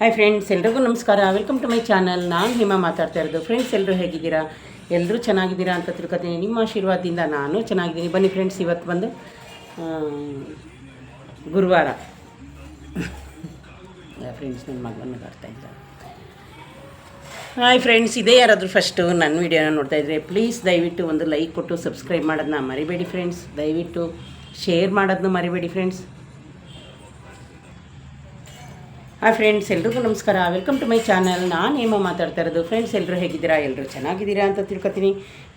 Hi friends ಎಲ್ರಿಗೂ ನಮಸ್ಕಾರ. Welcome to my channel ನಾನು ಹಿಮಾ ಮಾತಾಡ್ತಾ ಇರೋದು. ಫ್ರೆಂಡ್ಸ್ ಎಲ್ಲರೂ ಹೇಗಿದ್ದೀರಾ? ಎಲ್ಲರೂ ಚೆನ್ನಾಗಿದ್ದೀರಾ ಅಂತ ತಿಳ್ಕೊತೀನಿ. ನಿಮ್ಮ ಆಶೀರ್ವಾದದಿಂದ ನಾನು ಚೆನ್ನಾಗಿದ್ದೀನಿ. ಬನ್ನಿ ಫ್ರೆಂಡ್ಸ್ ಇವತ್ತು ಬಂದು ಗುರುವಾರ. ಫ್ರೆಂಡ್ಸ್ ನನ್ನ ಮಗನ ಬರ್ತಾ ಇದ್ದಾರೆ ಹಾಯ್ ಫ್ರೆಂಡ್ಸ್ ಇದೇ ಯಾರಾದರೂ ಫಸ್ಟು ನನ್ನ ವೀಡಿಯೋನ ನೋಡ್ತಾ ಇದ್ದರೆ ಪ್ಲೀಸ್ ದಯವಿಟ್ಟು ಒಂದು ಲೈಕ್ ಕೊಟ್ಟು ಸಬ್ಸ್ಕ್ರೈಬ್ ಮಾಡೋದನ್ನ ಮರಿಬೇಡಿ ಫ್ರೆಂಡ್ಸ್ ದಯವಿಟ್ಟು ಶೇರ್ ಮಾಡೋದನ್ನ ಮರಿಬೇಡಿ ಫ್ರೆಂಡ್ಸ್ ಹಾಯ್ ಫ್ರೆಂಡ್ಸ್ ಎಲ್ರಿಗೂ ನಮಸ್ಕಾರ. ವೆಲ್ಕಮ್ ಟು ಮೈ ಚಾನಲ್ ನಾನು ಹೇಮ ಮಾತಾಡ್ತಾ ಇರೋದು. ಫ್ರೆಂಡ್ಸ್ ಎಲ್ಲರೂ ಹೇಗಿದ್ದೀರಾ? ಎಲ್ಲರೂ ಚೆನ್ನಾಗಿದ್ದೀರಾ ಅಂತ ತಿಳ್ಕೊತೀನಿ.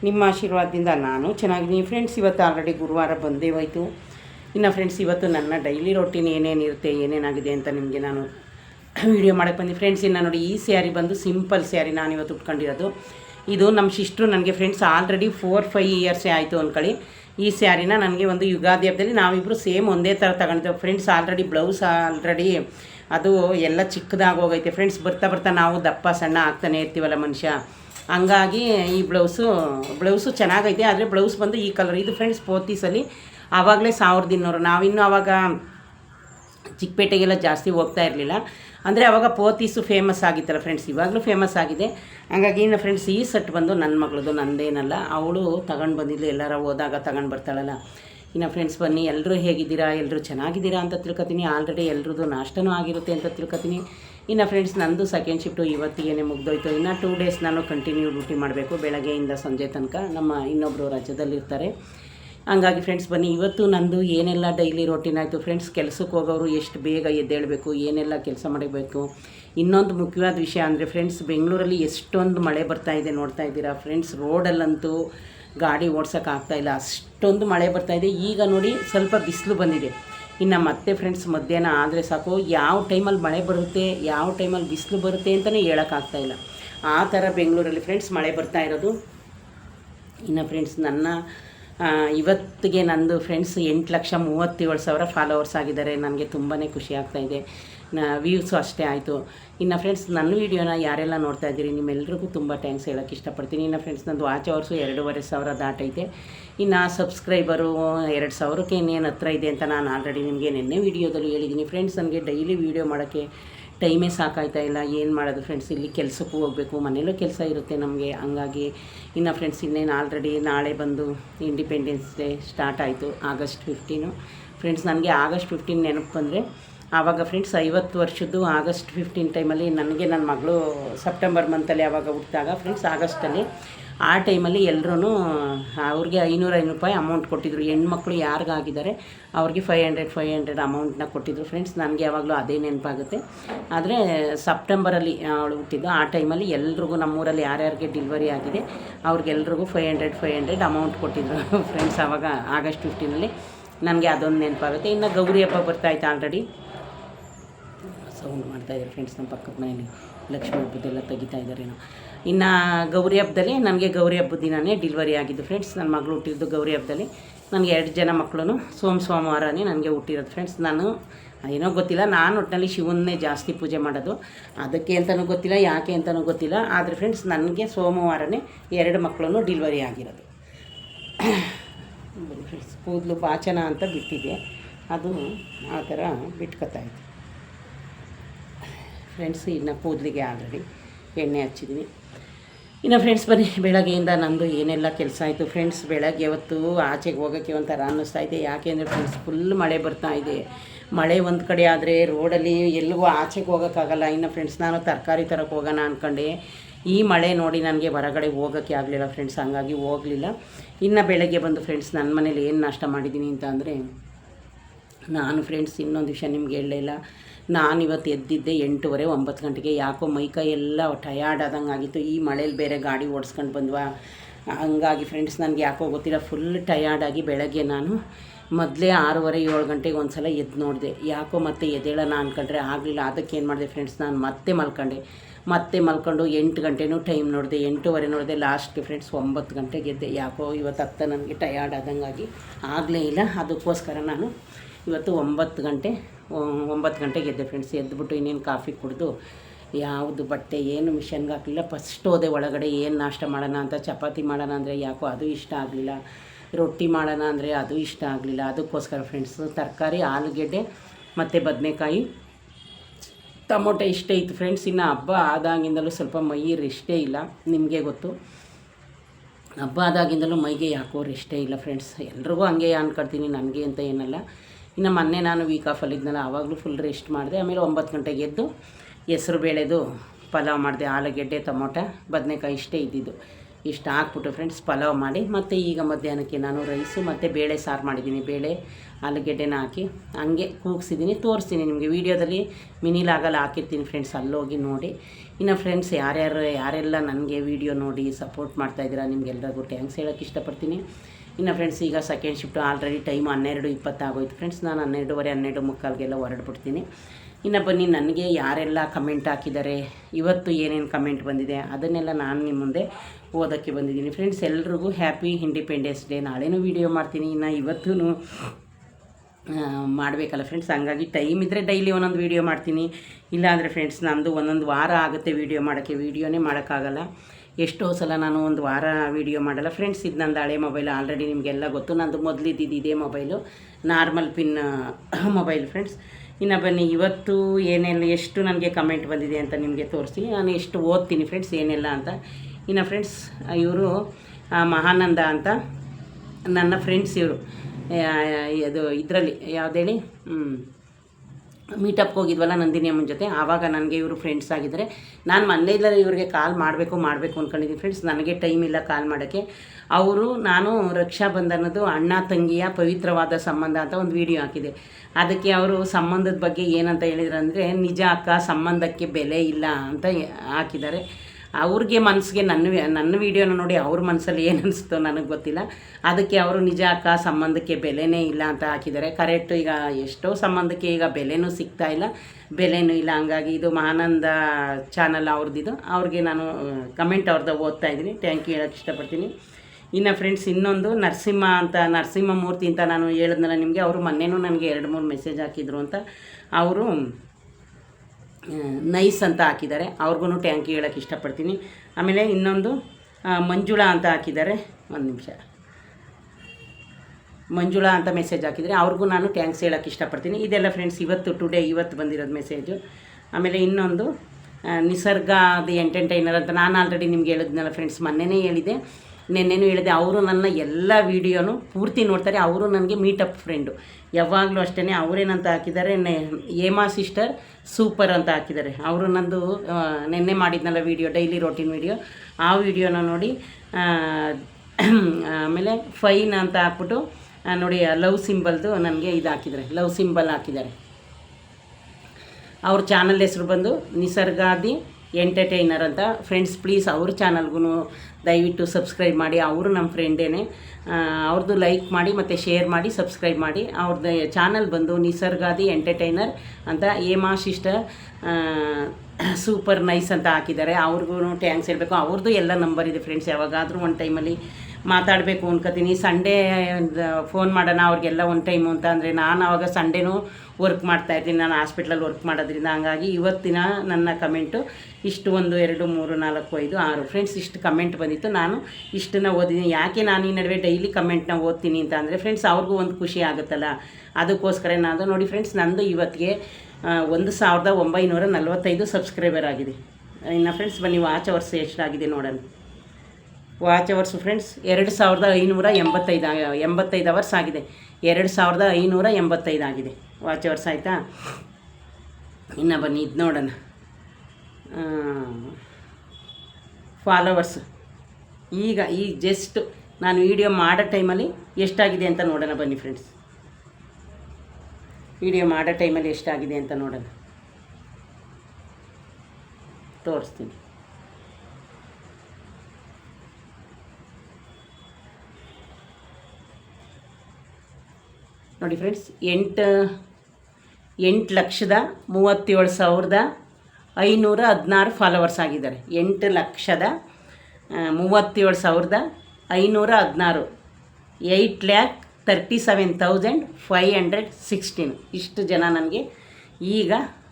ನಿಮ್ಮ ಆಶೀರ್ವಾದದಿಂದ ನಾನು ಚೆನ್ನಾಗಿದ್ದೀನಿ. ಫ್ರೆಂಡ್ಸ್ ಇವತ್ತು ಆಲ್ರೆಡಿ ಗುರುವಾರ ಬಂದೇ ಹೋಯಿತು. ಇನ್ನು ಫ್ರೆಂಡ್ಸ್ ಇವತ್ತು ನನ್ನ ಡೈಲಿ ರೊಟೀನ್ ಏನೇನಿರುತ್ತೆ, ಏನೇನಾಗಿದೆ ಅಂತ ನಿಮಗೆ ನಾನು ವಿಡಿಯೋ ಮಾಡೋಕ್ಕೆ ಬಂದಿ ಫ್ರೆಂಡ್ಸ್ ಇನ್ನು ನೋಡಿ, ಈ ಸ್ಯಾರಿ ಬಂದು ಸಿಂಪಲ್ ಸ್ಯಾರಿ ನಾನು ಇವತ್ತು ಉಟ್ಕೊಂಡಿರೋದು. ಇದು ನಮ್ಮ ಸಿಸ್ಟ್ರು ನನಗೆ ಫ್ರೆಂಡ್ಸ್ ಆಲ್ರೆಡಿ ಫೋರ್ ಫೈವ್ ಇಯರ್ಸೇ ಆಯಿತು ಅಂದ್ಕೊಳ್ಳಿ ಈ ಸ್ಯಾರಿನ ನನಗೆ ಒಂದು ಯುಗಾದಿ ಹಬ್ಬದಲ್ಲಿ ನಾವಿಬ್ಬರು ಸೇಮ್ ಒಂದೇ ಥರ ತಗೊಂಡಿದ್ದೆವು. ಫ್ರೆಂಡ್ಸ್ ಆಲ್ರೆಡಿ ಬ್ಲೌಸ್ ಆಲ್ರೆಡಿ ಅದು ಎಲ್ಲ ಚಿಕ್ಕದಾಗಿ ಹೋಗೈತೆ ಫ್ರೆಂಡ್ಸ್ ಬರ್ತಾ ಬರ್ತಾ ನಾವು ದಪ್ಪ ಸಣ್ಣ ಆಗ್ತಾನೆ ಇರ್ತೀವಲ್ಲ ಮನುಷ್ಯ. ಹಂಗಾಗಿ ಈ ಬ್ಲೌಸು ಬ್ಲೌಸು ಚೆನ್ನಾಗೈತೆ, ಆದರೆ ಬ್ಲೌಸ್ ಬಂದು ಈ ಕಲರ್ ಇದು ಫ್ರೆಂಡ್ಸ್ ಪೋತೀಸಲ್ಲಿ ಆವಾಗಲೇ ಸಾವಿರದ ಇನ್ನೂರು. ನಾವಿನ್ನೂ ಆವಾಗ ಚಿಕ್ಕಪೇಟೆಗೆಲ್ಲ ಜಾಸ್ತಿ ಹೋಗ್ತಾ ಇರಲಿಲ್ಲ. ಅಂದರೆ ಅವಾಗ ಪೋತೀಸು ಫೇಮಸ್ ಆಗಿತ್ತಲ್ಲ ಫ್ರೆಂಡ್ಸ್ ಇವಾಗಲೂ ಫೇಮಸ್ ಆಗಿದೆ. ಹಾಗಾಗಿ ಇನ್ನು ಫ್ರೆಂಡ್ಸ್ ಈ ಸೆಟ್ ಬಂದು ನನ್ನ ಮಗಳದು ನಂದೇನಲ್ಲ. ಅವಳು ತಗೊಂಡು ಬಂದಿದ್ಲು, ಎಲ್ಲರ ಹೋದಾಗ ತಗೊಂಡು ಬರ್ತಾಳಲ್ಲ. ಇನ್ನು ಫ್ರೆಂಡ್ಸ್ ಬನ್ನಿ ಎಲ್ಲರೂ ಹೇಗಿದ್ದೀರಾ ಎಲ್ಲರೂ ಚೆನ್ನಾಗಿದ್ದೀರಾ ಅಂತ ತಿಳ್ಕೊತೀನಿ. ಆಲ್ರೆಡಿ ಎಲ್ರದ್ದು ನಾಷ್ಟನೂ ಆಗಿರುತ್ತೆ ಅಂತ ತಿಳ್ಕೊತೀನಿ. ಇನ್ನು ಫ್ರೆಂಡ್ಸ್ ನಂದು ಸೆಕೆಂಡ್ ಶಿಫ್ಟು ಇವತ್ತಿಗೇನೆ ಮುಗ್ದೋಯ್ತು, ಇನ್ನು ಟೂ ಡೇಸ್ ನಾನು ಕಂಟಿನ್ಯೂ ಡ್ಯೂಟಿ ಮಾಡಬೇಕು ಬೆಳಗ್ಗೆಯಿಂದ ಸಂಜೆ ತನಕ. ನಮ್ಮ ಇನ್ನೊಬ್ಬರು ರಾಜ್ಯದಲ್ಲಿರ್ತಾರೆ ಹಂಗಾಗಿ ಫ್ರೆಂಡ್ಸ್ ಬನ್ನಿ, ಇವತ್ತು ನಂದು ಏನೆಲ್ಲ ಡೈಲಿ ರೊಟೀನ್ ಆಯಿತು? ಫ್ರೆಂಡ್ಸ್ ಕೆಲಸಕ್ಕೆ ಹೋಗೋರು ಎಷ್ಟು ಬೇಗ ಎದ್ದೇಳಬೇಕು? ಏನೆಲ್ಲ ಕೆಲಸ ಮಾಡಬೇಕು? ಇನ್ನೊಂದು ಮುಖ್ಯವಾದ ವಿಷಯ ಅಂದರೆ ಫ್ರೆಂಡ್ಸ್ ಬೆಂಗಳೂರಲ್ಲಿ ಎಷ್ಟೊಂದು ಮಳೆ ಬರ್ತಾ ಇದೆ ನೋಡ್ತಾ ಇದ್ದೀರಾ? ಫ್ರೆಂಡ್ಸ್ ರೋಡಲ್ಲಂತೂ ಗಾಡಿ ಓಡ್ಸೋಕೆ ಆಗ್ತಾ ಇಲ್ಲ. ಅಷ್ಟೊಂದು ಮಳೆ ಬರ್ತಾ ಇದೆ. ಈಗ ನೋಡಿ ಸ್ವಲ್ಪ ಬಿಸಿಲು ಬಂದಿದೆ. ಇನ್ನು ಮತ್ತೆ ಫ್ರೆಂಡ್ಸ್ ಮಧ್ಯಾಹ್ನ ಆದರೆ ಸಾಕು. ಯಾವ ಟೈಮಲ್ಲಿ ಮಳೆ ಬರುತ್ತೆ, ಯಾವ ಟೈಮಲ್ಲಿ ಬಿಸಿಲು ಬರುತ್ತೆ ಅಂತಲೇ ಹೇಳೋಕ್ಕಾಗ್ತಾ ಇಲ್ಲ. ಆ ಥರ ಬೆಂಗಳೂರಲ್ಲಿ ಫ್ರೆಂಡ್ಸ್ ಮಳೆ ಬರ್ತಾ ಇರೋದು. ಇನ್ನು ಫ್ರೆಂಡ್ಸ್ ನನ್ನ ಇವತ್ತಿಗೆ ನಂದು ಫ್ರೆಂಡ್ಸ್ ಎಂಟು ಲಕ್ಷ ಮೂವತ್ತೇಳು ಸಾವಿರ ಫಾಲೋವರ್ಸ್ ಆಗಿದ್ದಾರೆ. ನನಗೆ ತುಂಬಾ ಖುಷಿ ಆಗ್ತಾ ಇದೆ. ನ ವ್ಯೂಸು ಅಷ್ಟೇ ಆಯಿತು. ಇನ್ನು ಫ್ರೆಂಡ್ಸ್ ನನ್ನ ವೀಡಿಯೋನ ಯಾರೆಲ್ಲ ನೋಡ್ತಾ ಇದ್ದೀರಿ ನಿಮ್ಮೆಲ್ಲರಿಗೂ ತುಂಬ ಥ್ಯಾಂಕ್ಸ್ ಹೇಳೋಕ್ಕೆ ಇಷ್ಟಪಡ್ತೀನಿ. ಇನ್ನು ಫ್ರೆಂಡ್ಸ್ ನಂದು ವಾಚ್ ಅವರ್ಸು ಎರಡೂವರೆ ಸಾವಿರ ದಾಟೈತೆ. ಇನ್ನು ಸಬ್ಸ್ಕ್ರೈಬರು ಎರಡು ಸಾವಿರಕ್ಕೆ ಇನ್ನೇನು ಹತ್ರ ಇದೆ ಅಂತ ನಾನು ಆಲ್ರೆಡಿ ನಿಮಗೆ ನಿನ್ನೆ ವೀಡಿಯೋದಲ್ಲಿ ಹೇಳಿದ್ದೀನಿ ಫ್ರೆಂಡ್ಸ್ ನನಗೆ ಡೈಲಿ ವೀಡಿಯೋ ಮಾಡೋಕ್ಕೆ ಟೈಮೇ ಸಾಕಾಯ್ತಾ ಇಲ್ಲ. ಏನು ಮಾಡೋದು ಫ್ರೆಂಡ್ಸ್ ಇಲ್ಲಿ ಕೆಲಸಕ್ಕೂ ಹೋಗಬೇಕು. ಮನೇಲೂ ಕೆಲಸ ಇರುತ್ತೆ ನಮಗೆ. ಹಂಗಾಗಿ ಇನ್ನು ಫ್ರೆಂಡ್ಸ್ ಇನ್ನೇನು ಆಲ್ರೆಡಿ ನಾಳೆ ಬಂದು ಇಂಡಿಪೆಂಡೆನ್ಸ್ ಡೇ ಸ್ಟಾರ್ಟ್ ಆಯಿತು. ಆಗಸ್ಟ್ ಫಿಫ್ಟೀನು ಫ್ರೆಂಡ್ಸ್ ನನಗೆ ಆಗಸ್ಟ್ ಫಿಫ್ಟೀನ್ ನೆನಪು ಬಂದರೆ ಆವಾಗ ಫ್ರೆಂಡ್ಸ್ ಐವತ್ತು ವರ್ಷದ್ದು ಆಗಸ್ಟ್ ಫಿಫ್ಟೀನ್ ಟೈಮಲ್ಲಿ ನನಗೆ ನನ್ನ ಮಗಳು ಸೆಪ್ಟೆಂಬರ್ ಮಂತಲ್ಲಿ ಆವಾಗ ಹುಟ್ಟಿದಾಗ ಫ್ರೆಂಡ್ಸ್ ಆಗಸ್ಟಲ್ಲಿ ಆ ಟೈಮಲ್ಲಿ ಎಲ್ಲರೂ ಅವ್ರಿಗೆ ಐನೂರು ಐನೂರು ರೂಪಾಯಿ ಅಮೌಂಟ್ ಕೊಟ್ಟಿದ್ರು. ಹೆಣ್ಮಕ್ಳು ಯಾರಿಗಾಗಿದ್ದಾರೆ, ಅವ್ರಿಗೆ ಫೈವ್ ಹಂಡ್ರೆಡ್ ಫೈವ್ ಹಂಡ್ರೆಡ್ ಅಮೌಂಟ್ನ ಕೊಟ್ಟಿದ್ರು ಫ್ರೆಂಡ್ಸ್ ನನಗೆ ಯಾವಾಗಲೂ ಅದೇ ನೆನಪಾಗುತ್ತೆ. ಆದರೆ ಸೆಪ್ಟೆಂಬರಲ್ಲಿ ಅವಳು ಹುಟ್ಟಿದ್ದು, ಆ ಟೈಮಲ್ಲಿ ಎಲ್ರಿಗೂ ನಮ್ಮೂರಲ್ಲಿ ಯಾರ್ಯಾರಿಗೆ ಡೆಲಿವರಿ ಆಗಿದೆ, ಅವ್ರಿಗೆಲ್ರಿಗೂ five hundred five hundred amount ಕೊಟ್ಟಿದ್ರು ಫ್ರೆಂಡ್ಸ್ ಆವಾಗ ಆಗಸ್ಟ್ ಫಿಫ್ಟೀನಲ್ಲಿ ನನಗೆ ಅದೊಂದು ನೆನಪಾಗುತ್ತೆ. ಇನ್ನು ಗೌರಿ ಹಬ್ಬ ಬರ್ತಾಯಿತ್ತು ಆಲ್ರೆಡಿ ಸೌಂಡ್ ಮಾಡ್ತಾಯಿದ್ದಾರೆ ಫ್ರೆಂಡ್ಸ್ ನಮ್ಮ ಪಕ್ಕದ ಮನೆಯಲ್ಲಿ. ಲಕ್ಷ್ಮಿ ಹಬ್ಬದೆಲ್ಲ ತೆಗಿತಾ ಇದ್ದಾರೇನೋ ಇನ್ನು ಗೌರಿ ಹಬ್ಬದಲ್ಲಿ ನನಗೆ ಗೌರಿ ಹಬ್ಬದ ದಿನವೇ ಡಿಲ್ವರಿ ಆಗಿದ್ದು ಫ್ರೆಂಡ್ಸ್ ನನ್ನ ಮಗಳು ಹುಟ್ಟಿದ್ದು ಗೌರಿ ಹಬ್ಬದಲ್ಲಿ. ನನಗೆ ಎರಡು ಜನ ಮಕ್ಕಳು ಸೋಮ ಸೋಮವಾರನೇ ನನಗೆ ಹುಟ್ಟಿರೋದು ಫ್ರೆಂಡ್ಸ್ ನಾನು, ಏನೋ ಗೊತ್ತಿಲ್ಲ, ನಾನು ಒಟ್ಟಿನಲ್ಲಿ ಶಿವನ್ನೇ ಜಾಸ್ತಿ ಪೂಜೆ ಮಾಡೋದು. ಅದಕ್ಕೆ ಅಂತಲೂ ಗೊತ್ತಿಲ್ಲ, ಯಾಕೆ ಅಂತಲೂ ಗೊತ್ತಿಲ್ಲ. ಆದರೆ ಫ್ರೆಂಡ್ಸ್ ನನಗೆ ಸೋಮವಾರನೇ ಎರಡು ಮಕ್ಕಳು ಡಿಲ್ವರಿ ಆಗಿರೋದು. ಫ್ರೆಂಡ್ಸ್ ಕೂದಲು ಪಾಚನ ಅಂತ ಬಿಟ್ಟಿದೆ. ಅದು ಆ ಥರ ಬಿಟ್ಕೊತಾಯಿತ್ತು ಫ್ರೆಂಡ್ಸ್ ಇನ್ನು ಕೂದಲಿಗೆ ಆಲ್ರೆಡಿ ಎಣ್ಣೆ ಹಚ್ಚಿದ್ದೀನಿ ಇನ್ನು ಫ್ರೆಂಡ್ಸ್ ಬನ್ನಿ ಬೆಳಗ್ಗೆಯಿಂದ ನಂದು ಏನೆಲ್ಲ ಕೆಲಸ ಆಯಿತು. ಫ್ರೆಂಡ್ಸ್ ಬೆಳಗ್ಗೆ ಹೊತ್ತು ಆಚೆಗೆ ಹೋಗೋಕ್ಕೆ ಒಂಥರ ಅನ್ನಿಸ್ತಾ ಇದೆ. ಯಾಕೆ ಅಂದರೆ ಫ್ರೆಂಡ್ಸ್ ಫುಲ್ ಮಳೆ ಬರ್ತಾ ಇದೆ. ಮಳೆ ಒಂದು ಕಡೆ ಆದರೆ ರೋಡಲ್ಲಿ ಎಲ್ಲಿಗೂ ಆಚೆಗೆ ಹೋಗೋಕ್ಕಾಗಲ್ಲ. ಇನ್ನು ಫ್ರೆಂಡ್ಸ್ ನಾನು ತರಕಾರಿ ತರಕ್ಕೆ ಹೋಗೋಣ ಅಂದ್ಕೊಂಡೆ ಈ ಮಳೆ ನೋಡಿ ನನಗೆ ಹೊರಗಡೆ ಹೋಗೋಕ್ಕೆ ಆಗಲಿಲ್ಲ ಫ್ರೆಂಡ್ಸ್ ಹಂಗಾಗಿ ಹೋಗಲಿಲ್ಲ. ಇನ್ನು ಬೆಳಗ್ಗೆ ಬಂದು ಫ್ರೆಂಡ್ಸ್ ನನ್ನ ಮನೇಲಿ ಏನು ನಾಷ್ಟ ಮಾಡಿದ್ದೀನಿ ಅಂತ ಅಂದರೆ, ನಾನು ಫ್ರೆಂಡ್ಸ್ ಇನ್ನೊಂದು ವಿಷಯ ನಿಮ್ಗೆ ಹೇಳಲಿಲ್ಲ ನಾನು ಇವತ್ತು ಎದ್ದಿದ್ದೆ ಎಂಟೂವರೆ, ಒಂಬತ್ತು ಗಂಟೆಗೆ. ಯಾಕೋ ಮೈಕೈ ಎಲ್ಲ ಟಯರ್ಡ್ ಆದಂಗೆ ಆಗಿತ್ತು. ಈ ಮಳೇಲಿ ಬೇರೆ ಗಾಡಿ ಓಡಿಸ್ಕೊಂಡು ಬಂದ್ವ. ಹಂಗಾಗಿ ಫ್ರೆಂಡ್ಸ್ ನನಗೆ ಯಾಕೋ ಗೊತ್ತಿಲ್ಲ ಫುಲ್ ಟಯರ್ಡಾಗಿ ಬೆಳಗ್ಗೆ ನಾನು ಮೊದಲೇ ಆರೂವರೆ, ಏಳು ಗಂಟೆಗೆ ಒಂದು ಸಲ ಎದ್ದು ನೋಡಿದೆ. ಯಾಕೋ ಮತ್ತೆ ಎದ್ದೇಳೋಣ ಅಂದ್ಕೊಂಡ್ರೆ ಆಗಲಿಲ್ಲ. ಅದಕ್ಕೆ ಏನು ಮಾಡಿದೆ ಫ್ರೆಂಡ್ಸ್ ನಾನು ಮತ್ತೆ ಮಲ್ಕೊಂಡೆ. ಮತ್ತೆ ಮಲ್ಕೊಂಡು ಎಂಟು ಗಂಟೆನೂ ಟೈಮ್ ನೋಡಿದೆ, ಎಂಟೂವರೆ ನೋಡಿದೆ ಲಾಸ್ಟ್ ಫ್ರೆಂಡ್ಸ್ ಒಂಬತ್ತು ಗಂಟೆಗೆ ಗೆದ್ದೆ. ಯಾಕೋ ಇವತ್ತು ಅತ್ತ ನನಗೆ ಟಯರ್ಡ್ ಆದಂಗಾಗಿ ಆಗಲೇ ಇಲ್ಲ. ಅದಕ್ಕೋಸ್ಕರ ನಾನು ಇವತ್ತು ಒಂಬತ್ತು ಗಂಟೆ ಒಂಬತ್ತು ಗಂಟೆಗೆ ಗೆದ್ದೆ ಫ್ರೆಂಡ್ಸ್ ಎದ್ದುಬಿಟ್ಟು ಇನ್ನೇನು ಕಾಫಿ ಕುಡಿದು, ಯಾವುದು ಬಟ್ಟೆ, ಏನು ಮಿಷನ್ಗೆ ಹಾಕಲಿಲ್ಲ. ಫಸ್ಟ್ ಹೋದೆ ಒಳಗಡೆ, ಏನು ನಾಷ್ಟ ಮಾಡೋಣ ಅಂತ, ಚಪಾತಿ ಮಾಡೋಣ ಅಂದರೆ ಯಾಕೋ ಅದು ಇಷ್ಟ ಆಗಲಿಲ್ಲ. ರೊಟ್ಟಿ ಮಾಡೋಣ ಅಂದರೆ ಅದು ಇಷ್ಟ ಆಗಲಿಲ್ಲ. ಅದಕ್ಕೋಸ್ಕರ ಫ್ರೆಂಡ್ಸು ತರಕಾರಿ, ಆಲೂಗೆಡ್ಡೆ, ಮತ್ತು ಬದನೆಕಾಯಿ ಟೊಮೊಟೊ ಇಷ್ಟೇ ಇತ್ತು ಫ್ರೆಂಡ್ಸ್. ಇನ್ನು ಹಬ್ಬ ಆದಾಗಿಂದಲೂ ಸ್ವಲ್ಪ ಮೈ ರೆಸ್ಟೇ ಇಲ್ಲ, ನಿಮಗೆ ಗೊತ್ತು. ಹಬ್ಬ ಆದಾಗಿಂದಲೂ ಮೈಗೆ ಯಾಕೋ ರೆಸ್ಟೇ ಇಲ್ಲ ಫ್ರೆಂಡ್ಸ್. ಎಲ್ರಿಗೂ ಹಂಗೆ ಅನ್ಕೊಳ್ತೀನಿ ನನಗೆ ಅಂತ ಏನಲ್ಲ. ಇನ್ನು ಮೊನ್ನೆ ನಾನು ವೀಕ್ ಆಫಲ್ಲಿದ್ನಲ್ಲ ಆವಾಗಲೂ ಫುಲ್ ರೆಸ್ಟ್ ಮಾಡಿದೆ. ಆಮೇಲೆ ಒಂಬತ್ತು ಗಂಟೆಗೆ ಎದ್ದು ಹೆಸ್ರು ಬೇಳೆದು ಪಲಾವ್ ಮಾಡಿದೆ, ಆಲೂಗೆಡ್ಡೆ, ಟೊಮೊಟೊ, ಬದನೆಕಾಯಿ ಇಷ್ಟೇ ಇದ್ದಿದ್ದು. ಇಷ್ಟು ಹಾಕ್ಬಿಟ್ಟು ಫ್ರೆಂಡ್ಸ್ ಪಲಾವ್ ಮಾಡಿ, ಮತ್ತು ಈಗ ಮಧ್ಯಾಹ್ನಕ್ಕೆ ನಾನು ರೈಸು ಮತ್ತು ಬೇಳೆ ಸಾರು ಮಾಡಿದ್ದೀನಿ. ಬೇಳೆ, ಆಲೂಗೆಡ್ಡೆನ ಹಾಕಿ ಹಂಗೆ ಕೂಗಿಸಿದ್ದೀನಿ, ತೋರಿಸ್ತೀನಿ ನಿಮಗೆ. ವೀಡಿಯೋದಲ್ಲಿ ಮಿನಿಲಾಗಲ್ಲ ಹಾಕಿರ್ತೀನಿ ಫ್ರೆಂಡ್ಸ್ ಅಲ್ಲೋಗಿ ನೋಡಿ. ಇನ್ನು ಫ್ರೆಂಡ್ಸ್ ಯಾರ್ಯಾರು, ಯಾರೆಲ್ಲ ನನಗೆ ವೀಡಿಯೋ ನೋಡಿ ಸಪೋರ್ಟ್ ಮಾಡ್ತಾಯಿದ್ದೀರಾ ನಿಮಗೆಲ್ಲರಿಗೂ ಟ್ಯಾಂಕ್ಸ್ ಹೇಳೋಕೆ ಇಷ್ಟಪಡ್ತೀನಿ. ಇನ್ನು ಫ್ರೆಂಡ್ಸ್ ಈಗ ಸೆಕೆಂಡ್ ಶಿಫ್ಟು ಆಲ್ರೆಡಿ ಟೈಮ್ ಹನ್ನೆರಡು ಇಪ್ಪತ್ತಾಗೋಯ್ತು. ಫ್ರೆಂಡ್ಸ್ ನಾನು ಹನ್ನೆರಡುವರೆ, ಹನ್ನೆರಡು ಮುಕ್ಕಾಲ್ಗೆಲ್ಲ ಹೊರಡ್ಬಿಡ್ತೀನಿ. ಇನ್ನು ಬನ್ನಿ, ನನಗೆ ಯಾರೆಲ್ಲ ಕಮೆಂಟ್ ಹಾಕಿದ್ದಾರೆ ಇವತ್ತು ಏನೇನು ಕಮೆಂಟ್ ಬಂದಿದೆ, ಅದನ್ನೆಲ್ಲ ನಾನು ನಿಮ್ಮ ಮುಂದೆ ಓದೋಕ್ಕೆ ಬಂದಿದ್ದೀನಿ. ಫ್ರೆಂಡ್ಸ್ ಎಲ್ರಿಗೂ ಹ್ಯಾಪಿ ಇಂಡಿಪೆಂಡೆನ್ಸ್ ಡೇ ನಾಳೆನೂ ವೀಡಿಯೋ ಮಾಡ್ತೀನಿ, ಇನ್ನು ಇವತ್ತೂ ಮಾಡಬೇಕಲ್ಲ ಫ್ರೆಂಡ್ಸ್ ಹಂಗಾಗಿ ಟೈಮ್ ಇದ್ದರೆ ಡೈಲಿ ಒಂದೊಂದು ವೀಡಿಯೋ ಮಾಡ್ತೀನಿ. ಇಲ್ಲಾಂದರೆ ಫ್ರೆಂಡ್ಸ್ ನಮ್ಮದು ಒಂದೊಂದು ವಾರ ಆಗುತ್ತೆ ವೀಡಿಯೋ ಮಾಡೋಕ್ಕೆ. ವೀಡಿಯೋನೇ ಮಾಡೋಕ್ಕಾಗಲ್ಲ. ಎಷ್ಟೋ ಸಲ ನಾನು ಒಂದು ವಾರ ವೀಡಿಯೋ ಮಾಡಲ್ಲ. ಫ್ರೆಂಡ್ಸ್ ಇದು ನಂದು ಹಳೆ ಮೊಬೈಲ್ ಆಲ್ರೆಡಿ ನಿಮಗೆಲ್ಲ ಗೊತ್ತು, ನಂದು ಮೊದಲಿದ್ದಿದ್ದು ಇದೇ mobile normal pin mobile friends ಇನ್ನು ಬನ್ನಿ, ಇವತ್ತು ಏನೆಲ್ಲ, ಎಷ್ಟು ನನಗೆ ಕಮೆಂಟ್ ಬಂದಿದೆ ಅಂತ ನಿಮಗೆ ತೋರಿಸ್ತೀನಿ. ನಾನು ಎಷ್ಟು ಓದ್ತೀನಿ ಫ್ರೆಂಡ್ಸ್ ಏನೆಲ್ಲ ಅಂತ. ಇನ್ನು ಫ್ರೆಂಡ್ಸ್ ಇವರು ಮಹಾನಂದ ಅಂತ. ನನ್ನ ಫ್ರೆಂಡ್ಸ್ ಇವರು. ಅದು ಇದರಲ್ಲಿ ಯಾವುದೇಳಿ ಮೀಟಪ್ಗೆ ಹೋಗಿದ್ವಲ್ಲ ನಂದಿನಿ ಅಮ್ಮನ ಜೊತೆ, ಆವಾಗ ನನಗೆ ಇವರು ಫ್ರೆಂಡ್ಸ್ ಆಗಿದ್ದಾರೆ. ನಾನು ಮನೆಯಲ್ಲ ಇವರಿಗೆ ಕಾಲ್ ಮಾಡಬೇಕು ಮಾಡಬೇಕು ಅಂದ್ಕೊಂಡಿದ್ದೀನಿ ಫ್ರೆಂಡ್ಸ್ ನನಗೆ ಟೈಮ್ ಇಲ್ಲ ಕಾಲ್ ಮಾಡೋಕ್ಕೆ. ಅವರು, ನಾನು ರಕ್ಷಾ ಬಂಧನದ್ದು ಅಣ್ಣ, ತಂಗಿಯ ಪವಿತ್ರವಾದ ಸಂಬಂಧ ಅಂತ ಒಂದು ವಿಡಿಯೋ ಹಾಕಿದೆ. ಅದಕ್ಕೆ ಅವರು ಸಂಬಂಧದ ಬಗ್ಗೆ ಏನಂತ ಹೇಳಿದ್ರು ಅಂದರೆ ನಿಜ ಅಕ್ಕ, ಸಂಬಂಧಕ್ಕೆ ಬೆಲೆ ಇಲ್ಲ ಅಂತ ಹಾಕಿದ್ದಾರೆ. ಅವ್ರಿಗೆ ಮನಸ್ಸಿಗೆ ನನ್ನ ನನ್ನ ವೀಡಿಯೋನ ನೋಡಿ ಅವ್ರ ಮನಸ್ಸಲ್ಲಿ ಏನು ಅನಿಸ್ತು ನನಗೆ ಗೊತ್ತಿಲ್ಲ. ಅದಕ್ಕೆ ಅವರು ನಿಜ ಅಕ್ಕ ಸಂಬಂಧಕ್ಕೆ ಬೆಲೆನೇ ಇಲ್ಲ ಅಂತ ಹಾಕಿದ್ದಾರೆ. ಕರೆಕ್ಟ್ ಈಗ ಎಷ್ಟೋ ಸಂಬಂಧಕ್ಕೆ ಈಗ ಬೆಲೆನೂ ಸಿಗ್ತಾ ಇಲ್ಲ. ಬೆಲೆನೂ ಇಲ್ಲ. ಹಂಗಾಗಿ ಇದು ಮಹಾನಂದ ಚಾನಲ್ ಅವ್ರದ್ದಿದು ಅವ್ರಿಗೆ ನಾನು ಕಮೆಂಟ್ ಅವ್ರದ್ದು ಓದ್ತಾ ಇದ್ದೀನಿ. ಥ್ಯಾಂಕ್ ಯು ಹೇಳೋಕ್ಕೆ ಇಷ್ಟಪಡ್ತೀನಿ. ಇನ್ನು ಫ್ರೆಂಡ್ಸ್ ಇನ್ನೊಂದು ನರಸಿಂಹ ಅಂತ, ನರಸಿಂಹ ಮೂರ್ತಿ ಅಂತ ನಾನು ಹೇಳಿದ್ನಲ್ಲ ನಿಮಗೆ, ಅವರು ಮೊನ್ನೆನೂ ನನಗೆ ಎರಡು ಮೂರು ಮೆಸೇಜ್ ಹಾಕಿದ್ರು ಅಂತ. ಅವರು ನೈಸ್ ಅಂತ ಹಾಕಿದ್ದಾರೆ. ಅವ್ರಿಗೂ ಟ್ಯಾಂಕ್ ಹೇಳೋಕ್ಕೆ ಇಷ್ಟಪಡ್ತೀನಿ. ಆಮೇಲೆ ಇನ್ನೊಂದು ಮಂಜುಳಾ ಅಂತ ಹಾಕಿದ್ದಾರೆ. ಒಂದು ನಿಮಿಷ. ಮಂಜುಳಾ ಅಂತ ಮೆಸೇಜ್ ಹಾಕಿದರೆ ಅವ್ರಿಗೂ ನಾನು ಟ್ಯಾಂಕ್ಸ್ ಹೇಳೋಕ್ಕೆ ಇಷ್ಟಪಡ್ತೀನಿ. ಇದೆಲ್ಲ ಫ್ರೆಂಡ್ಸ್ ಇವತ್ತು ಟುಡೇ ಇವತ್ತು ಬಂದಿರೋದು ಮೆಸೇಜು ಆಮೇಲೆ ಇನ್ನೊಂದು ನಿಸರ್ಗ ದಿ ಎಂಟರ್ಟೈನರ್ ಅಂತ ನಾನು ಆಲ್ರೆಡಿ ನಿಮ್ಗೆ ಹೇಳಿದ್ನಲ್ಲ ಫ್ರೆಂಡ್ಸ್ ಮೊನ್ನೆನೇ ಹೇಳಿದೆ ನೆನ್ನೆನೂ ಹೇಳಿದೆ, ಅವರು ನನ್ನ ಎಲ್ಲ ವೀಡಿಯೋನು ಪೂರ್ತಿ ನೋಡ್ತಾರೆ, ಅವರು ನನಗೆ ಮೀಟಪ್ ಫ್ರೆಂಡು. ಯಾವಾಗಲೂ ಅಷ್ಟೇ ಅವರೇನಂತ ಹಾಕಿದ್ದಾರೆ, ನೆ, ಹೇಮಾ ಸಿಸ್ಟರ್ ಸೂಪರ್ ಅಂತ ಹಾಕಿದ್ದಾರೆ. ಅವರು ನಂದು ನಿನ್ನೆ ಮಾಡಿದ್ನಲ್ಲ ವೀಡಿಯೋ, ಡೈಲಿ ರೋಟೀನ್ ವೀಡಿಯೋ. ಆ ವೀಡಿಯೋನ ನೋಡಿ ಆಮೇಲೆ ಫೈನ್ ಅಂತ ಹಾಕ್ಬಿಟ್ಟು ನೋಡಿ ಲವ್ ಸಿಂಬಲ್ದು ನನಗೆ ಇದು ಹಾಕಿದ್ದಾರೆ, ಲವ್ ಸಿಂಬಲ್ ಹಾಕಿದ್ದಾರೆ. ಅವ್ರ ಚಾನಲ್ ಹೆಸರು ಬಂದು ನಿಸರ್ಗಾದಿ ಎಂಟರ್ಟೈನರ್ ಅಂತ. ಫ್ರೆಂಡ್ಸ್ ಪ್ಲೀಸ್ ಅವ್ರ ಚಾನಲ್ಗೂ ದಯವಿಟ್ಟು ಸಬ್ಸ್ಕ್ರೈಬ್ ಮಾಡಿ. ಅವರು ನಮ್ಮ ಫ್ರೆಂಡೇನೆ ಅವ್ರದ್ದು ಲೈಕ್ ಮಾಡಿ ಮತ್ತು ಶೇರ್ ಮಾಡಿ ಸಬ್ಸ್ಕ್ರೈಬ್ ಮಾಡಿ. ಅವ್ರದ್ದು ಚಾನಲ್ ಬಂದು ನಿಸರ್ಗಾದಿ ಎಂಟರ್ಟೈನರ್ ಅಂತ ಏಮಾ ಸಿಸ್ಟರ್ ಸೂಪರ್ ನೈಸ್ ಅಂತ ಹಾಕಿದ್ದಾರೆ. ಅವ್ರಿಗೂ ಟ್ಯಾಂಕ್ಸ್ ಹೇಳಬೇಕು. ಅವ್ರದ್ದು ಎಲ್ಲ ನಂಬರ್ ಇದೆ ಫ್ರೆಂಡ್ಸ್ ಯಾವಾಗಾದರೂ ಒಂದು ಟೈಮಲ್ಲಿ ಮಾತಾಡಬೇಕು ಅನ್ಕೋತೀನಿ. ಸಂಡೇ ಫೋನ್ ಮಾಡೋಣ, ಅವ್ರಿಗೆಲ್ಲ ಒಂದು ಟೈಮು ಅಂತ ಅಂದರೆ ನಾನು ಆವಾಗ ಸಂಡೇನೂ ವರ್ಕ್ ಮಾಡ್ತಾ ಇದ್ದೀನಿ ನಾನು ಹಾಸ್ಪಿಟ್ಲಲ್ಲಿ ವರ್ಕ್ ಮಾಡೋದ್ರಿಂದ ಹಂಗಾಗಿ ಇವತ್ತಿನ ನನ್ನ ಕಮೆಂಟು ಇಷ್ಟು ಒಂದು, ಎರಡು, ಮೂರು, ನಾಲ್ಕು, ಐದು, ಆರು. ಫ್ರೆಂಡ್ಸ್ ಇಷ್ಟು ಕಮೆಂಟ್ ಬಂದಿತ್ತು. ನಾನು ಇಷ್ಟನ್ನ ಓದಿದ್ದೀನಿ. ಯಾಕೆ ನಾನು ಈ ನಡುವೆ ಡೈಲಿ ಕಮೆಂಟ್ನ ಓದ್ತೀನಿ ಅಂತ ಅಂದರೆ ಫ್ರೆಂಡ್ಸ್ ಅವ್ರಿಗೂ ಒಂದು ಖುಷಿ ಆಗುತ್ತಲ್ಲ. ಅದಕ್ಕೋಸ್ಕರ ನಾನು ನೋಡಿ ಫ್ರೆಂಡ್ಸ್ ನಂದು ಇವತ್ತಿಗೆ ಒಂದು ಸಾವಿರದ ಒಂಬೈನೂರ ನಲ್ವತ್ತೈದು ಸಬ್ಸ್ಕ್ರೈಬರ್ ಆಗಿದೆ. ಇನ್ನು ಫ್ರೆಂಡ್ಸ್ ಬನ್ನಿ ವಾಚ್ ಅವರ್ಸ್ ಎಷ್ಟಾಗಿದೆ ನೋಡೋಣ. ವಾಚ್ ಅವರ್ಸು ಫ್ರೆಂಡ್ಸ್ ಎರಡು ಸಾವಿರದ ಐನೂರ ಎಂಬತ್ತೈದು ಎಂಬತ್ತೈದು ಅವರ್ಸ್ ಆಗಿದೆ. ಎರಡು ಸಾವಿರದ ಐನೂರ ಎಂಬತ್ತೈದು ಆಗಿದೆ. ವಾಚ್ ಅವರ್ಸ್ ಆಯಿತಾ? ಇನ್ನು ಬನ್ನಿ, ಇದು ನೋಡೋಣ. ಫಾಲೋವರ್ಸ್ ಈಗ, ಈ ಜಸ್ಟ್ ನಾನು ವೀಡಿಯೋ ಮಾಡೋ ಟೈಮಲ್ಲಿ ಎಷ್ಟಾಗಿದೆ ಅಂತ ನೋಡೋಣ ಬನ್ನಿ ಫ್ರೆಂಡ್ಸ್ ವಿಡಿಯೋ ಮಾಡೋ ಟೈಮಲ್ಲಿ ಎಷ್ಟಾಗಿದೆ ಅಂತ ನೋಡೋಣ. ತೋರಿಸ್ತೀನಿ. ನೋಡಿ ಫ್ರೆಂಡ್ಸ್ ಎಂಟು ಎಂಟು ಲಕ್ಷದ ಮೂವತ್ತೇಳು ಸಾವಿರದ ಐನೂರ ಹದಿನಾರು ಫಾಲೋವರ್ಸ್ ಆಗಿದ್ದಾರೆ. ಎಂಟು ಲಕ್ಷದ ಮೂವತ್ತೇಳು ಸಾವಿರದ ಐನೂರ ಹದಿನಾರು eight lakh thirty seven thousand five hundred sixteen ಇಷ್ಟು ಜನ ನನಗೆ ಈಗ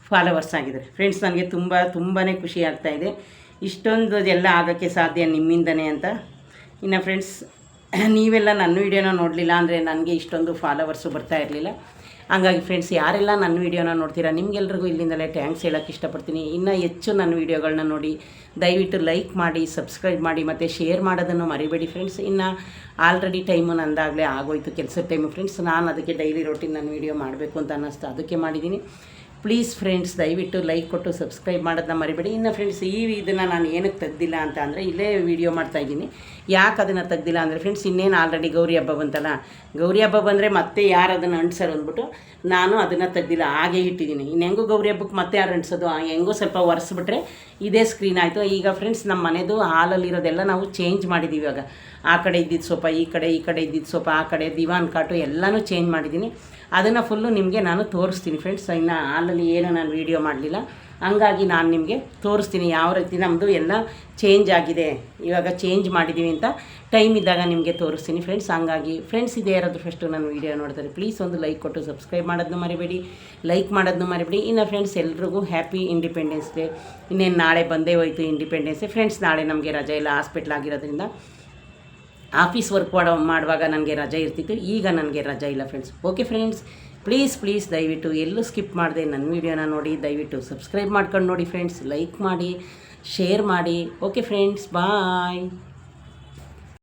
ಫಾಲೋವರ್ಸ್ ಆಗಿದ್ದಾರೆ. ಫ್ರೆಂಡ್ಸ್ ನನಗೆ ತುಂಬ ತುಂಬಾ ಖುಷಿ ಆಗ್ತಾಯಿದೆ ಇಷ್ಟೊಂದು ಎಲ್ಲ ಆಗೋಕ್ಕೆ ಸಾಧ್ಯ ನಿಮ್ಮಿಂದನೇ ಅಂತ. ಇನ್ನು ಫ್ರೆಂಡ್ಸ್ ನೀವೆಲ್ಲ ನನ್ನ ವೀಡಿಯೋನ ನೋಡಲಿಲ್ಲ ಅಂದರೆ ನನಗೆ ಇಷ್ಟೊಂದು ಫಾಲೋವರ್ಸು ಬರ್ತಾ ಇರಲಿಲ್ಲ. ಹಾಗಾಗಿ ಫ್ರೆಂಡ್ಸ್ ಯಾರೆಲ್ಲ ನನ್ನ ವೀಡಿಯೋನ ನೋಡ್ತೀರಾ, ನಿಮಗೆಲ್ರಿಗೂ ಇಲ್ಲಿಂದಲೇ ಥ್ಯಾಂಕ್ಸ್ ಹೇಳೋಕ್ಕೆ ಇಷ್ಟಪಡ್ತೀನಿ. ಇನ್ನೂ ಹೆಚ್ಚು ನನ್ನ ವೀಡಿಯೋಗಳನ್ನ ನೋಡಿ, ದಯವಿಟ್ಟು ಲೈಕ್ ಮಾಡಿ ಸಬ್ಸ್ಕ್ರೈಬ್ ಮಾಡಿ, ಮತ್ತು ಶೇರ್ ಮಾಡೋದನ್ನು ಮರಿಬೇಡಿ ಫ್ರೆಂಡ್ಸ್ ಇನ್ನು ಆಲ್ರೆಡಿ ಟೈಮು ನಂದಾಗಲೇ ಆಗೋಯ್ತು ಕೆಲಸದ ಟೈಮು ಫ್ರೆಂಡ್ಸ್ ನಾನು ಅದಕ್ಕೆ ಡೈಲಿ ರೋಟೀನ್ ನನ್ನ ವೀಡಿಯೋ ಮಾಡಬೇಕು ಅಂತ ಅನ್ನಿಸ್ತು. ಅದಕ್ಕೆ ಮಾಡಿದ್ದೀನಿ ಪ್ಲೀಸ್ ಫ್ರೆಂಡ್ಸ್ ದಯವಿಟ್ಟು ಲೈಕ್ ಕೊಟ್ಟು ಸಬ್ಸ್ಕ್ರೈಬ್ ಮಾಡೋದನ್ನ ಮರಿಬೇಡಿ. ಇನ್ನು ಫ್ರೆಂಡ್ಸ್ ಈ ಇದನ್ನು ನಾನು ಏನಕ್ಕೆ ತೆಗ್ದಿಲ್ಲ ಅಂತ ಅಂದರೆ ಇಲ್ಲೇ ವೀಡಿಯೋ ಮಾಡ್ತಾಯಿದ್ದೀನಿ ಯಾಕೆ ಅದನ್ನು ತೆಗ್ದಿಲ್ಲ ಅಂದರೆ ಫ್ರೆಂಡ್ಸ್ ಇನ್ನೇನು ಆಲ್ರೆಡಿ ಗೌರಿ ಹಬ್ಬ ಬಂತಲ್ಲ? ಗೌರಿ ಹಬ್ಬ ಬಂದರೆ ಮತ್ತೆ ಯಾರು ಅದನ್ನು ಅಂಟ್ಸರು ಅಂದ್ಬಿಟ್ಟು ನಾನು ಅದನ್ನು ತೆಗ್ದಿಲ್ಲ, ಹಾಗೆ ಇಟ್ಟಿದ್ದೀನಿ. ಇನ್ನು ಹೆಂಗೂ ಗೌರಿ ಹಬ್ಬಕ್ಕೆ ಮತ್ತೆ ಯಾರು ಅಂಟಿಸೋದು? ಹೆಂಗೋ ಸ್ವಲ್ಪ ಒರೆಸ್ಬಿಟ್ರೆ ಇದೇ ಸ್ಕ್ರೀನ್ ಆಯಿತು. ಈಗ ಫ್ರೆಂಡ್ಸ್ ನಮ್ಮ ಮನೆದು ಹಾಲಲ್ಲಿರೋದೆಲ್ಲ ನಾವು ಚೇಂಜ್ ಮಾಡಿದ್ದೀವಿ ಇವಾಗ. ಆ ಕಡೆ ಇದ್ದಿದ್ದು ಸೋಫಾ ಈ ಕಡೆ ಈ ಕಡೆ ಇದ್ದಿದ್ದು ಸೋಫಾ ಆ ಕಡೆ ದಿವಾನ್ ಕಾಟು ಎಲ್ಲನೂ ಚೇಂಜ್ ಮಾಡಿದ್ದೀನಿ ಅದನ್ನು ಫುಲ್ಲು ನಿಮಗೆ ನಾನು ತೋರಿಸ್ತೀನಿ ಫ್ರೆಂಡ್ಸ್ ಇನ್ನು ಹಾಲಲ್ಲಿ ಏನು ನಾನು ವೀಡಿಯೋ ಮಾಡಲಿಲ್ಲ. ಹಂಗಾಗಿ ನಾನು ನಿಮಗೆ ತೋರಿಸ್ತೀನಿ ಯಾವ ರೀತಿ ನಮ್ಮದು ಎಲ್ಲ ಚೇಂಜ್ ಆಗಿದೆ. ಇವಾಗ ಚೇಂಜ್ ಮಾಡಿದ್ದೀವಿ ಅಂತ ಟೈಮ್ ಇದ್ದಾಗ ನಿಮಗೆ ತೋರಿಸ್ತೀನಿ ಫ್ರೆಂಡ್ಸ್ ಹಂಗಾಗಿ ಫ್ರೆಂಡ್ಸ್ ಇದೇ ಯಾರಾದರೂ ಫಸ್ಟು ನಾನು ವೀಡಿಯೋ ನೋಡ್ತಾರೆ. ಪ್ಲೀಸ್ ಒಂದು ಲೈಕ್ ಕೊಟ್ಟು ಸಬ್ಸ್ಕ್ರೈಬ್ ಮಾಡೋದನ್ನ ಮರಿಬೇಡಿ. ಲೈಕ್ ಮಾಡೋದನ್ನ ಮರಿಬೇಡಿ. ಇನ್ನು ಫ್ರೆಂಡ್ಸ್ ಎಲ್ರಿಗೂ ಹ್ಯಾಪಿ ಇಂಡಿಪೆಂಡೆನ್ಸ್ ಡೇ ಇನ್ನೇನು ನಾಳೆ ಬಂದೇ ಹೋಯಿತು ಇಂಡಿಪೆಂಡೆನ್ಸ್ ಡೇ ಫ್ರೆಂಡ್ಸ್ ನಾಳೆ ನಮಗೆ ರಜೆ ಇಲ್ಲ ಹಾಸ್ಪಿಟ್ಲ್ ಆಗಿರೋದ್ರಿಂದ. ಆಫೀಸ್ ವರ್ಕ್ ಮಾಡೋ ಮಾಡುವಾಗ ನನಗೆ ರಜೆ ಇರ್ತಿತ್ತು. ಈಗ ನನಗೆ ರಜೆ ಇಲ್ಲ friends okay friends please please ದಯವಿಟ್ಟು ಎಲ್ಲೂ ಸ್ಕಿಪ್ ಮಾಡಿದೆ. ನನ್ನ ವೀಡಿಯೋನ ನೋಡಿ, ದಯವಿಟ್ಟು ಸಬ್ಸ್ಕ್ರೈಬ್ ಮಾಡ್ಕೊಂಡು ನೋಡಿ ಫ್ರೆಂಡ್ಸ್ ಲೈಕ್ ಮಾಡಿ ಶೇರ್ ಮಾಡಿ. Okay friends bye